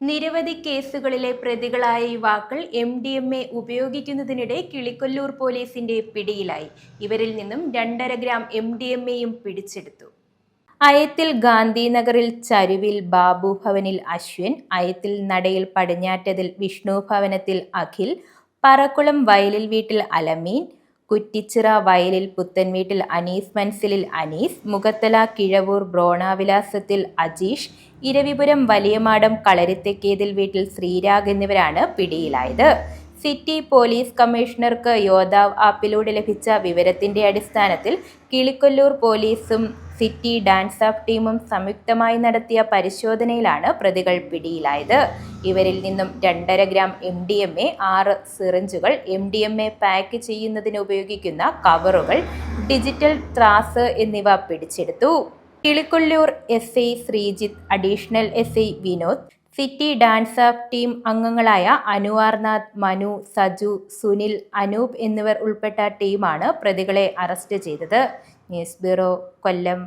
നിരവധി കേസുകളിലെ പ്രതികളായ യുവാക്കൾ എം ഡി എം എ ഉപയോഗിക്കുന്നതിനിടെ കിളിക്കൊല്ലൂർ പോലീസിന്റെ പിടിയിലായി. ഇവരിൽ നിന്നും രണ്ടര ഗ്രാം എം ഡി എം എയും പിടിച്ചെടുത്തു. അയത്തിൽ ഗാന്ധിനഗറിൽ ചരുവിൽ ബാബു ഭവനിൽ അശ്വിൻ അയത്തിൽ നടയിൽ പടിഞ്ഞാറ്റതിൽ വിഷ്ണു ഭവനത്തിൽ അഖിൽ പറക്കുളം വയലിൽ വീട്ടിൽ അലമീൻ കുറ്റിച്ചിറ വയലിൽ പുത്തൻവീട്ടിൽ അനീസ് മൻസിലിൽ അനീസ് മുഖത്തല കിഴവൂർ ബ്രോണാവിലാസത്തിൽ അജീഷ് ഇരവിപുരം വലിയമാടം കളരിത്തെക്കേതിൽ വീട്ടിൽ ശ്രീരാഗ് എന്നിവരാണ് പിടിയിലായത്. സിറ്റി പോലീസ് കമ്മീഷണർക്ക് യോദ്ധാവ് ആപ്പിലൂടെ ലഭിച്ച വിവരത്തിന്റെ അടിസ്ഥാനത്തിൽ കിളിക്കൊല്ലൂർ പോലീസും സിറ്റി ഡാൻസ് ഓഫ് ടീമും സംയുക്തമായി നടത്തിയ പരിശോധനയിലാണ് പ്രതികൾ പിടിയിലായത്. ഇവരിൽ നിന്നും രണ്ടര gram M D M A ആറ് സിറിഞ്ചുകൾ M D M A pack ചെയ്യുന്നതിന് ഉപയോഗിക്കുന്ന കവറുകൾ ഡിജിറ്റൽ ത്രാസ് എന്നിവ പിടിച്ചെടുത്തു. Kilikollur S I Sreejith additional S I Vinod city Dansaf team അംഗങ്ങളായ അനുവാർനാഥ് മനു സജു സുനിൽ അനൂപ് എന്നിവർ ഉൾപ്പെട്ട ടീമാണ് പ്രതികളെ അറസ്റ്റ് ചെയ്തത്. News bureau Kollam.